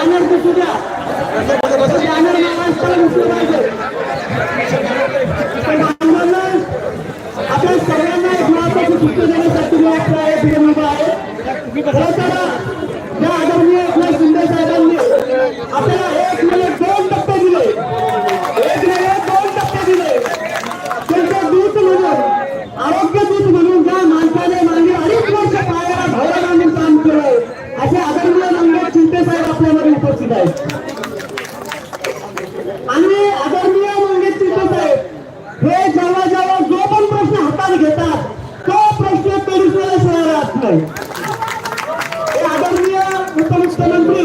Banner दिसू द्या. हे बॅनर महाराष्ट्राला दिसलं पाहिजे. पण आपल्या सर्वांना एक महत्वाची सूचना देण्यासाठी मी आज आहे खरं तर या आदरणीय एकनाथ शिंदे साहेबांनी आपल्याला एक मिनिट दोन टप्पे दिले एक मिनिट दोन टप्पे दिले त्यांचे दूत म्हणून आरोग्य दूत म्हणून ज्या माणसाने मागे अडीच वर्ष पायाला भवरा बांधून काम केलं असे आदरणीय मंगल चिंते साहेब आपल्यामध्ये उपस्थित आहेत आणि आदरणीय मंगेश चिंते साहेब हे जेव्हा जेव्हा जो पण प्रश्न हातात घेतात तो प्रश्न सोडविण्याशिवाय राहत नाही हे आदरणीय उपमुख्यमंत्री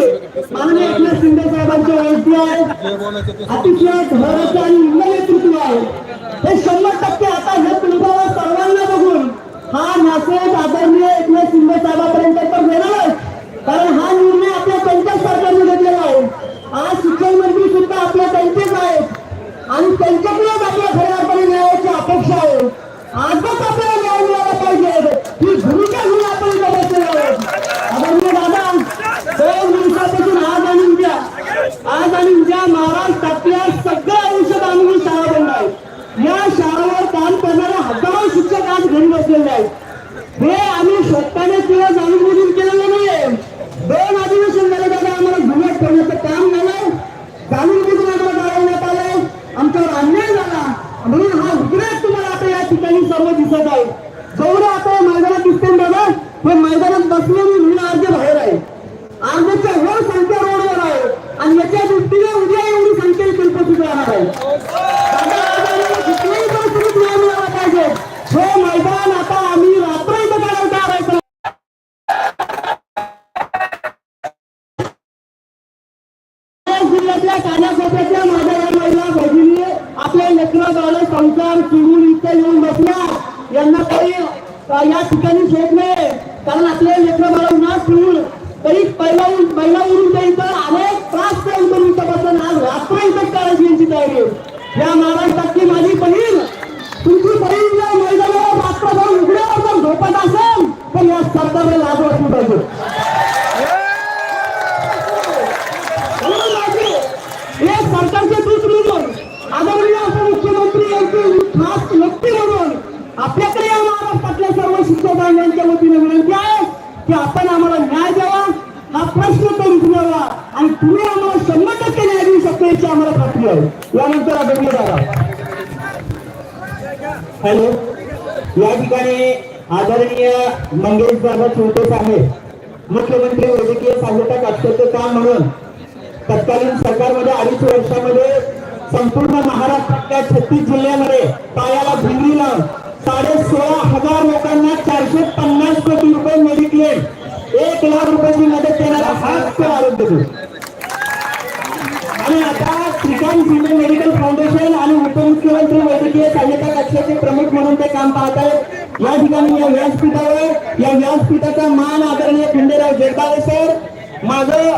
माननीय एकनाथ शिंदे साहेबांचे वैद्य आहे अतिशय धोरणाचे आणि युवा नेतृत्व आहे. हे शंभर टक्के आता हे तुम्हाला सर्वांना बघून हा मेसेज आदरणीय एकनाथ शिंदे साहेबांपर्यंत तर येणारच कारण हा निर्णय आपल्या त्यांच्याच सरकारने घेतलेला आहे. आज शिक्षण मंत्री सुद्धा आपल्या त्यांचे आहेत आणि त्यांच्याकडेच आपल्या खऱ्या अर्थाने न्यायाची अपेक्षा आहे आजच आपल्याला न्याय मिळाला पाहिजे ही भूमिका घेऊन आपण इथे बसलेलो आहोत आदरणीय दादा दोन दिवसापासून आज आणि उद्या आज आणि उद्या महाराष्ट्रातल्या सगळ्या औषध आम्ही शाळा बंद आहेत या शाळेवर काम करणारे हजारो शिक्षक आज घरी बसलेले आहेत हे आम्ही स्वतःने किंवा जाणून बुजून केलेलं नाहीये दोन अधिवेशन झाले दादा आम्हाला घुमत ठेवण्याचं काम झालं जाणून बुजून आम्हाला गाळवण्यात आलं आमच्यावर अन्याय झाला म्हणून हा उद्रेक तुम्हाला आता या ठिकाणी सर्व दिसत आहे जेवढं आता या मैदानात दिसते दादा हे मैदानात बसलेली म्हणून अर्ज बाहेर आहे अर्जाच्या वर संख्या रोडवर आहे आणि याच्या दृष्टीने उद्या एवढी संख्या इथे उपस्थित राहणार आहे दादा, आज आम्हाला कुठल्याही परिस्थितीत न्याय मिळाला पाहिजे हे मैदान आता आम्ही रात्र इथं काढायला तयार आहे जिल्ह्यातल्या कानाकोपऱ्यातल्या माझ्या या महिला भगिनी आपल्या लेकरं बाळ संसार चिडून इथे यांना काही या ठिकाणी शोध नाही. कारण आपले लेकर मला उन्हात ठेवून तरी पहिला पहिला उरून ते इथं अनेक त्रास करून करून इथं बसून आज रात्र इथं करायची यांची तयारी या महाराष्ट्रातली माझी बहीण. तुमची बहीण या मैदानावर रात्रभर उघड्यावर जर झोपत असेल तर या सरकारला लाज वाटली पाहिजे म्हणून माझे हे सरकारचे दूत म्हणून आदरणीय उपमुख्यमंत्री यांचे खास व्यक्ती म्हणून आपल्याकडे या महाराष्ट्रातल्या सर्व शिक्षकांच्या वतीने विनंती आहे की आपण आम्हाला न्याय द्यावा हा प्रश्न तो विचारावा आणि तुम्ही आम्हाला शंभर टक्के न्याय देऊ शकतो याची आम्हाला खात्री आहे. यानंतर आदरणीय दादा हॅलो? या ठिकाणी आदरणीय मंगेश दादा चिवटे साहेब मुख्यमंत्री वैद्यकीय सहायता कक्षाचे काम म्हणून तत्कालीन सरकारमध्ये अडीच वर्षामध्ये संपूर्ण महाराष्ट्रातल्या छत्तीस जिल्ह्यामध्ये पायाला भिंगरी लावून साडे सोळा हजार लोकांना चारशे पन्नास कोटी रुपये लाख मदत देणारा हाच तो आरोग्य देतो. आणि आता श्रीकांत शिंदे मेडिकल फाउंडेशन आणि उपमुख्यमंत्री वैद्यकीय सहाय्यता कक्षाचे प्रमुख म्हणून ते काम पाहत आहेत. या ठिकाणी या व्यासपीठावर या व्यासपीठाचा मान आदरणीय खंडेराव जगदाळे सर माझं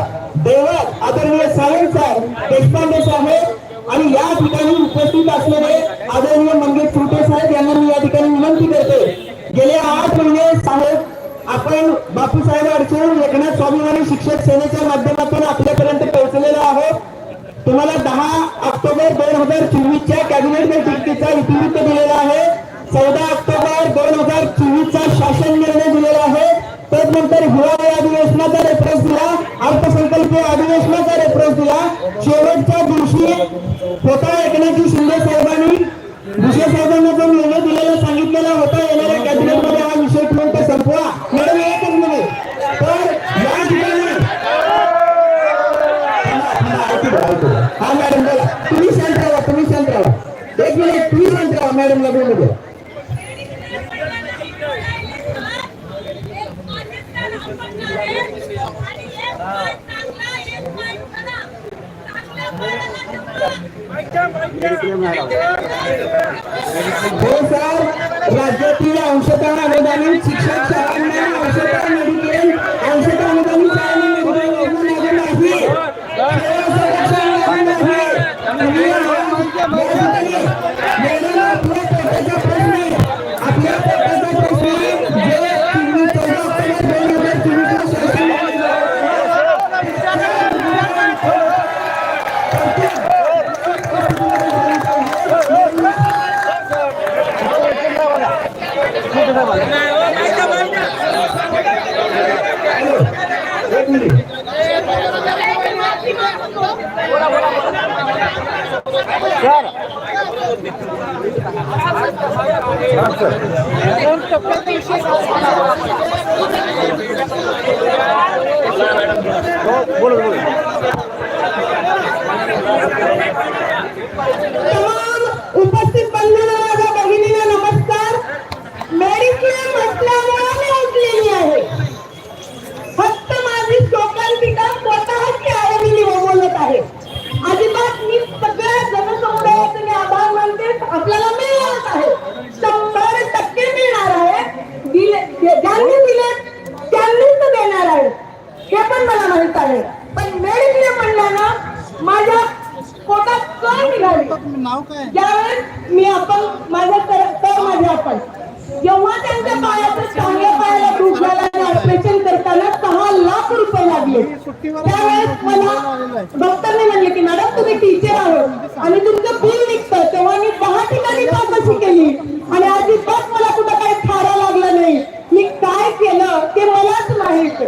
देवत आदरणीय साहेब सर देशपांडे साहेब आणि या ठिकाणी उपस्थित असलेले आदरणीय मंगेश छोटे साहेब यांना मी या ठिकाणी विनंती करते गेले आठ महिने साहेब आपण बापूसाहेब आम्ही शिक्षक सेनेच्या माध्यमातून आपल्यापर्यंत पोहोचलेलो आहोत. तुम्हाला दहा ऑक्टोबर दोन हजार चोवीसच्या कॅबिनेट बैठकीचा इतिवृत्त दिलेला आहे. चौदा ऑक्टोबर दोन हजार चोवीसचा शासन निर्णय दिलेला आहे. त्यानंतर हिवाळी अधिवेशनाचा रेफरन्स दिला. अर्थसंकल्पीय अधिवेशनाचा रेफरन्स दिला. शेवटच्या दिवशी स्वतः एकनाथजी शिंदे साहेब हा मॅडम बोला तुम्ही शांत राहा तुम्ही शांत राहा एक मिनिट तुम्ही शांत राहा मॅडमला बोलू द्या हो सर राज्यातील अंशतः अनुदानित शिक्षण शाळांना अंशतः मेडिकेल अंशतः अनुदानित शाळांना मेडिकेल योजना लागू नाही केवळ संरक्षण लागू नाही. तुम्ही या ठिकाणी मॅडम, आपल्या पोटाचा प्रश्न आपल्या पोटाचा प्रश्न एक मिनिट तमाम उपस्थित बंधूंना माझ्या भगिनीला नमस्कार मेडिक्लेम म्हटल्यामुळे मी उठलेली आहे फक्त माझी शोकांतिका स्वतःची आहे मी बोलत आहे अजिबात मी सगळ्या जनसमुदायाचे मी आभार मानते आपल्याला मिळणार आहे शंभर टक्के मिळणार आहे दिले जे- ज्यांनी दिले त्यांनीच देणार आहे हे पण मला माहीत आहे पण मेडिक्लेम म्हणल्यानं माझ्या पोटात कळ निघाली नाव काय? ज्यावेळेस मी आपण माझ्या तर माझे आपण. जेव्हा त्यांच्या पायाचं चांगल्या पायाला दुख झाला आणि ऑपरेशन करताना सहा लाख रुपये लागले. त्यावेळेस मला डॉक्टरने म्हणले की मॅडम तुम्ही टीचर आहोत आणि तुमचं बिल निघतं. तेव्हा मी दहा ठिकाणी चौकशी केली. आणि अजिबात मला कुठं काही थारा लागला नाही मी काय केलं ते मलाच माहीत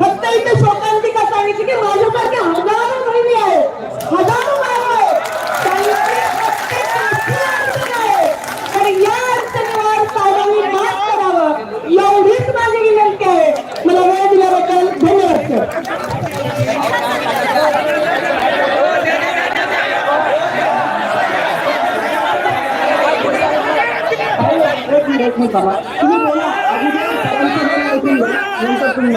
फक्त इथे शोकांतिका सांगितली की माझ्यासारखे हजारो बहिणी आहेत हजारो बाया आहेत त्यांची प्रत्येक गोष्टी अडचण आहे. तर या अडचणीवर साहेबांनी मात करावं एवढीच माझी विनंती आहे मला वेळ दिल्याबद्दल धन्यवाद सर एक तुम्ही बोला नंतर तुम्ही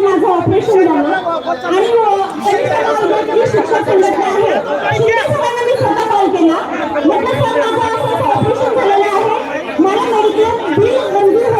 माझं ऑपरेशन झालं आणि शिक्षक संघटना आहे, मी स्वतः कॉल केला. म्हटलं, "सर, माझं ऑपरेशन झालेलं आहे. मला बिल मंजूर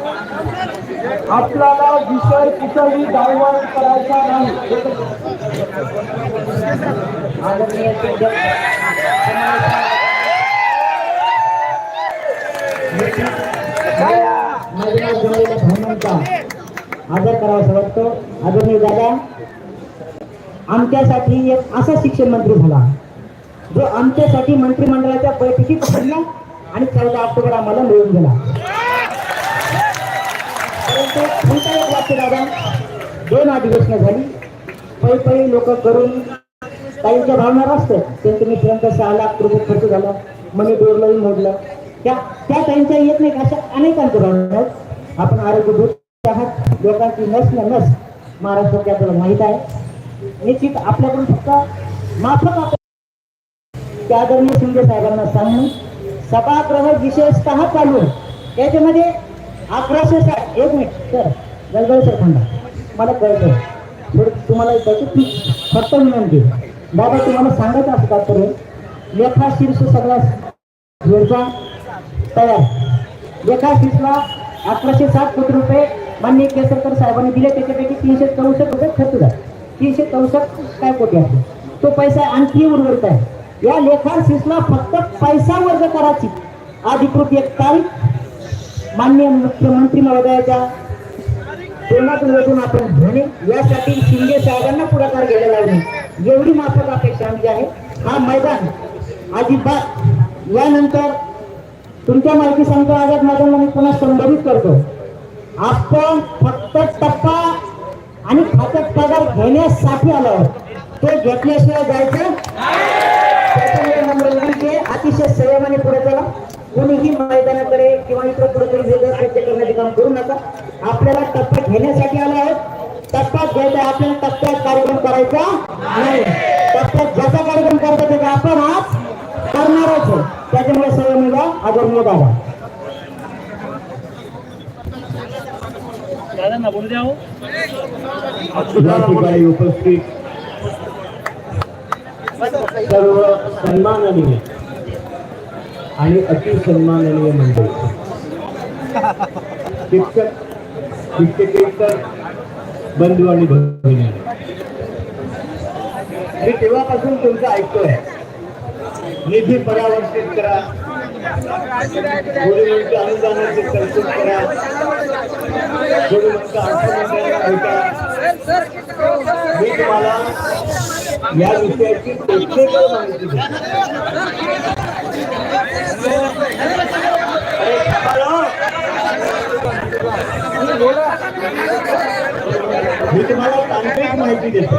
आपल्याला विषय कुठेही डायव्हर्ट करायचा नाही. आदर करावासा वाटतो. आदरणीय दादा आमच्यासाठी एक असा शिक्षण मंत्री झाला. जो आमच्यासाठी मंत्रिमंडळाच्या बैठकीत पडला आणि चौदा ऑक्टोबर आम्हाला मिळून गेला. परंतु दादा दोन अधिवेशनं झाली. पै पै लोक करून काहींच्या भावना असतं त्यांचं मित्रांचा सहा लाख रुपये खर्च झाला. मनी डोरलाही मोडलं. त्या त्या त्यांच्या येत नाही अशा अनेकांच्या भावना आहेत. आपण आरोग्य दूत आहात. लोकांची नस न नस महाराष्ट्रात आपल्याला माहीत आहे. निश्चित आपल्याकडून फक्त माफक आपण त्या आदरणीय शिंदे साहेबांना सांगून सभागृह विशेषतः चालू. याच्यामध्ये अकराशे साठ. एक मिनिट. सर गलगल सर थांबा. मला कळतं थोडं तुम्हाला कळतं की फक्त विनंती बाबा तुम्हाला सांगत असं तात्पर्य लेखा शीर्ष सगळा योजना तयार. लेखा शीर्षला अकराशे साठ कोटी रुपये माननीय केसरकर साहेबांनी दिले. त्याच्यापैकी तीनशे चौसष्ट रुपये खर्च झाला. तीनशे चौसष्ट काय कोटी आहे तो पैसा आणखी उर्वरित आहे. या लेखा शीर्षला फक्त पैसा वर्ग करायची. अधिकृत एक तारीख माननीय मुख्यमंत्री महोदयाच्या तोंडातून आपण घेणे यासाठी शिंदे साहेबांना पुढाकार घ्यायला लावणे एवढी माफक अपेक्षा आमची आहे. हा मैदान अजिबात यानंतर तुमच्या माहिती सांगतो आझाद मैदानाला मी पुन्हा संबोधित करतो. आपण फक्त टप्पा आणि खात्यात पगार घेण्यासाठी आलो आहोत. तो घेतल्याशिवाय जायचं? त्याच्यामुळे नम्र विनंती आहे, अतिशय संयमाने पुढे चला. कोणीही मैदानाकडे किंवा इतर कुठेतरी वेगळं करण्याचे काम करू नका. आपल्याला टप्पा घेण्यासाठी आलो आहोत. टप्प्यात घ्यायचा आपल्याला टप्प्यात कार्यक्रम करायचा नाही. टप्प्यात ज्याचा कार्यक्रम करायचा त्याचा आपण आज करणारच त्याच्यामुळे आदरणीय दादा दादांना बोलू द्या हो. या ठिकाणी उपस्थित सर्व सन्माननीय आणि अतिसन्माननीय मंडळी. शिक्षक शिक्षकेतर बंधू आणि भगिनी. मी तेव्हापासून तुमचं ऐकतोय. निधी परावर्तित करा. मुलींच्या अनुदानाची तरतूद करा. मुलींच्या अर्थमंत्र्यांना मी तुम्हाला या विषयाची प्रत्येक माहिती मी तुम्हाला तांत्रिक माहिती देतो